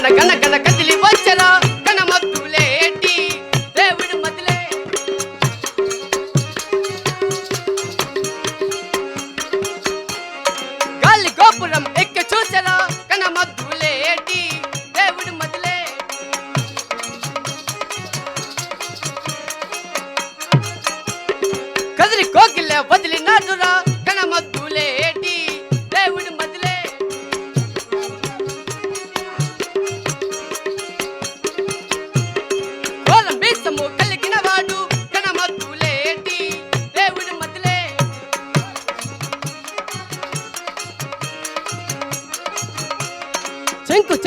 గణ గణ గణ కదిలి వచ్చరా గణ దేవుడి మదిలే. గాలి గోపురం ఎక్కి చూసరా గణ దేవుడి మదిలే. కదిలి కోకిలే వదిలినాదురా గణ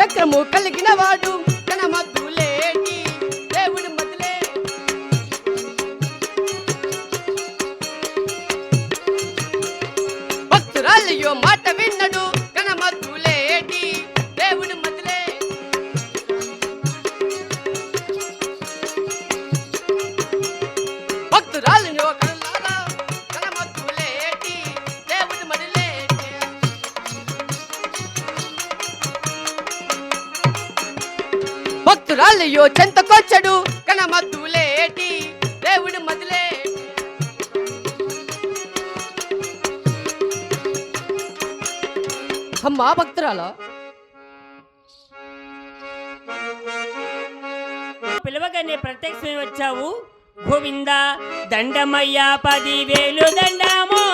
చక్రము కలిగిన వాడు భక్తురాలయ్యో చెంతకొచ్చడు. కనమత్తులేటి దేవుడు మదిలే. అమ్మా భక్తురాలా. పిలవగానే ప్రత్యక్షమై వచ్చావు. గోవింద దండమయ్యా పదివేలు దండమో.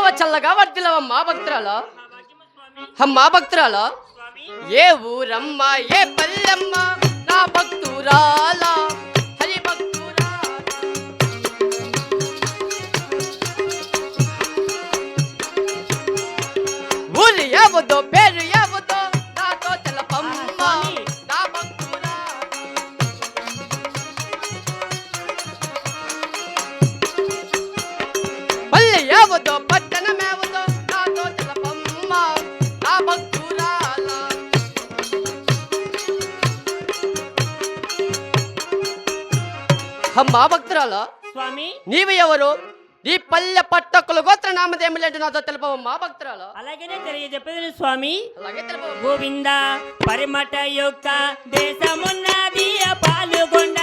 సుఖీభవ చల్లగా వర్దిలవమ్మా భక్తురాలా? ఆ భాగ్యము స్వామి అమ్మా భక్తురాలా? ఏ ఊరమ్మా ఏ పల్లెమ్మ? నా భక్తురాల హరి భక్తురాల. ఎవదో అమ్మా భక్తురాల. స్వామి. నీవు ఎవరు? నీ పల్లె పట్టకుల గోత్ర నామదేమిలేంటి నాతో తెలుపవమ్మా భక్తురాల? అలాగనే తెలియజెప్పదని స్వామి. అలాగే తెలుపవమ్మా గోవింద పరిమట యొక్క దేశమున్నది పాల్గొండ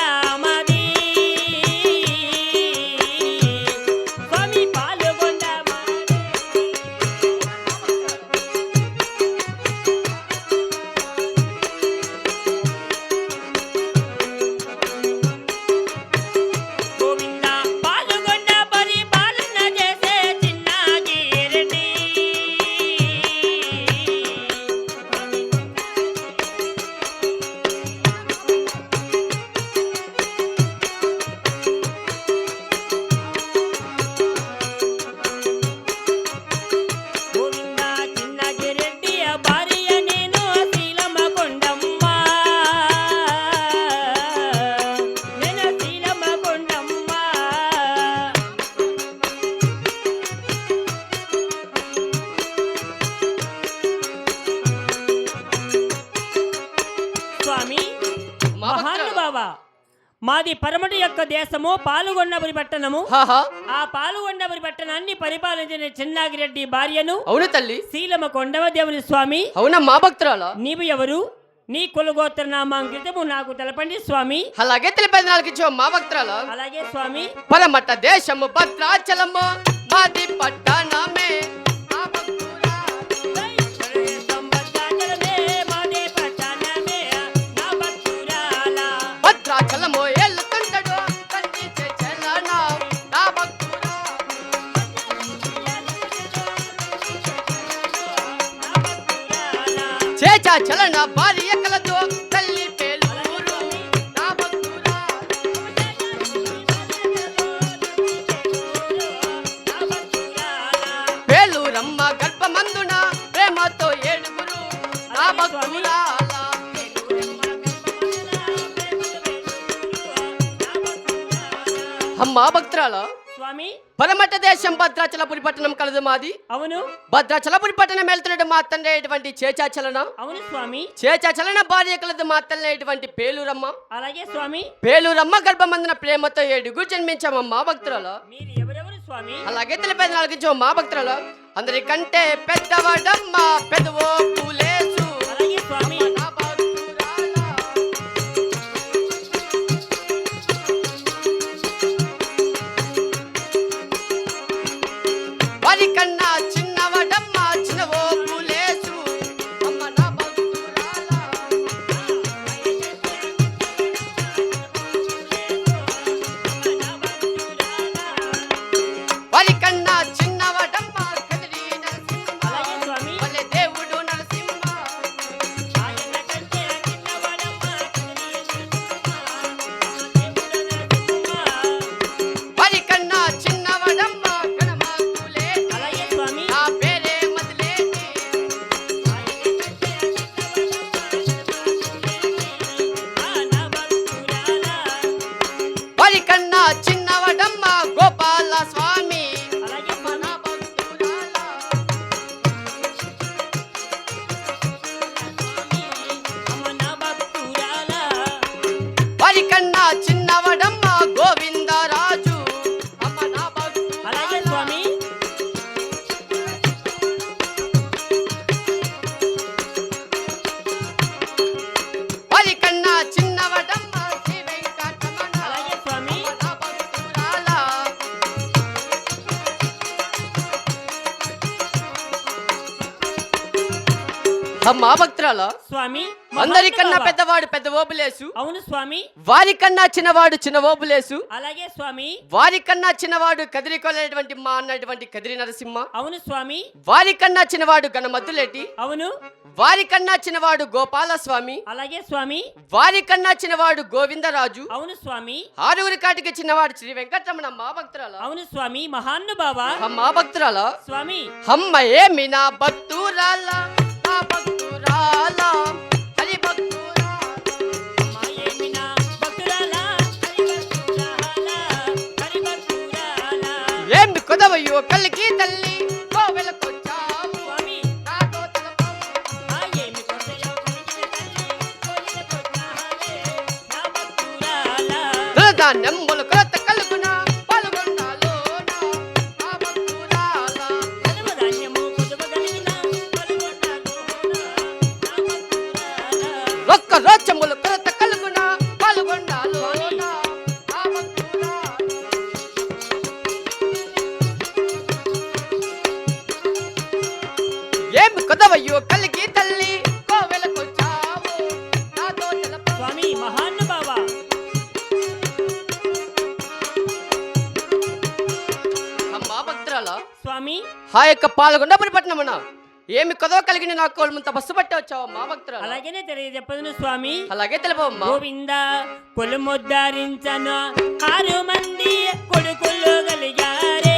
మాది పరమటి యొక్క దేశము పాల్గొండబురి పట్టణము. హాహా. ఆ పాల్గొండబురి పట్టణాన్ని పరిపాలించిన చిన్నాగిరెడ్డి భార్యను అవును తల్లి. శీలమ కొండవ దేవుని స్వామి. అవునమ్మా భక్తురాల? నీవు ఎవరు? నీ కులగోత్ర నామాంకితము నాకు తెలపండి స్వామి. అలాగే తెలిపేది నాలుగు ఇచ్చావు మా భక్తురాల? అలాగే స్వామి. పరమట దేశము భద్రాచలము మాది పట్టణమే. చలన భార్యకలతో తల్లి పేలూరమ్మ గర్భమందున ప్రేమతో ఏడుగురు నా భక్తులా అమ్మా భక్తురాలా? స్వామి. పరమట దేశం భద్రాచలపురి పట్టణం కలదు మాది. అవును. భద్రాచలపురి పట్టణం వెళ్తున్నాడు మా తండ్రి అటువంటి చేచాచలన. అవును స్వామి. చేచాచలన భార్య కలదు మా తల్లి అటువంటి పేలూరమ్మ. అలాగే స్వామి. పేలూరమ్మ గర్భమందున ప్రేమతో ఏడుగు జన్మించామమ్మా భక్తురాల మీరు ఎవరెవరు స్వామి? అలాగే తెలిపేది నాలుగు మా భక్తురాల అందరికంటే పెద్దవాడమ్మ పెదవో పూలేసు. అలాగే స్వామి. అమ్మా భక్తురాల? స్వామి అందరికన్నా. పెద్దవాడు పెద్ద ఓబులేసు. అవును స్వామి. వారికన్నా చిన్నవాడు చిన్న ఓబులేసు. అలాగే స్వామి. వారికన్నా చిన్నవాడు కదిరి కొలేటువంటి మా అన్నటువంటి కదిరి నరసింహ. అవును స్వామి. వారికన్నా చిన్నవాడు గణమద్దులేటి అవును. వారికన్నా చిన్నవాడు గోపాల స్వామి అలాగే స్వామి. వారికన్నా చిన్నవాడు గోవిందరాజు. అవును స్వామి. ఆరుగురి కాటికి చిన్నవాడు శ్రీ వెంకటరమణ మా భక్తురాల. అవును స్వామి మహానుభావ. అమ్మా భక్తురాల. స్వామి. అమ్మ ఏమి నా భక్తురాల. నా కలిగి తల్లి కోవెలకొచ్చావు యొక్క పాల్గొండపురి పట్టణమున ఏమి కొదవ కలిగిన నా కోల్మంత బస్సు పట్టి వచ్చావు మా భక్తురాల? అలాగనే తెలియజెప్పదును స్వామి. అలాగే తెలుపమ్మా గోవింద కొలుముద్దారించను. ఆరు మంది కొడుకులు కలిగారే.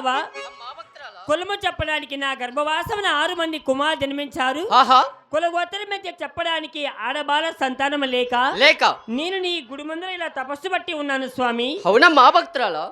భక్తురాల కులము చెప్పడానికి నా గర్భవాసమున ఆరు మంది కుమార్ జన్మించారు. ఆహా. కులగోత్తరి మధ్య చెప్పడానికి ఆడబాల సంతానం లేక లేక. నేను నీ గుడి ముందర ఇలా తపస్సు బట్టి ఉన్నాను స్వామి. అవునమ్మా భక్తురాల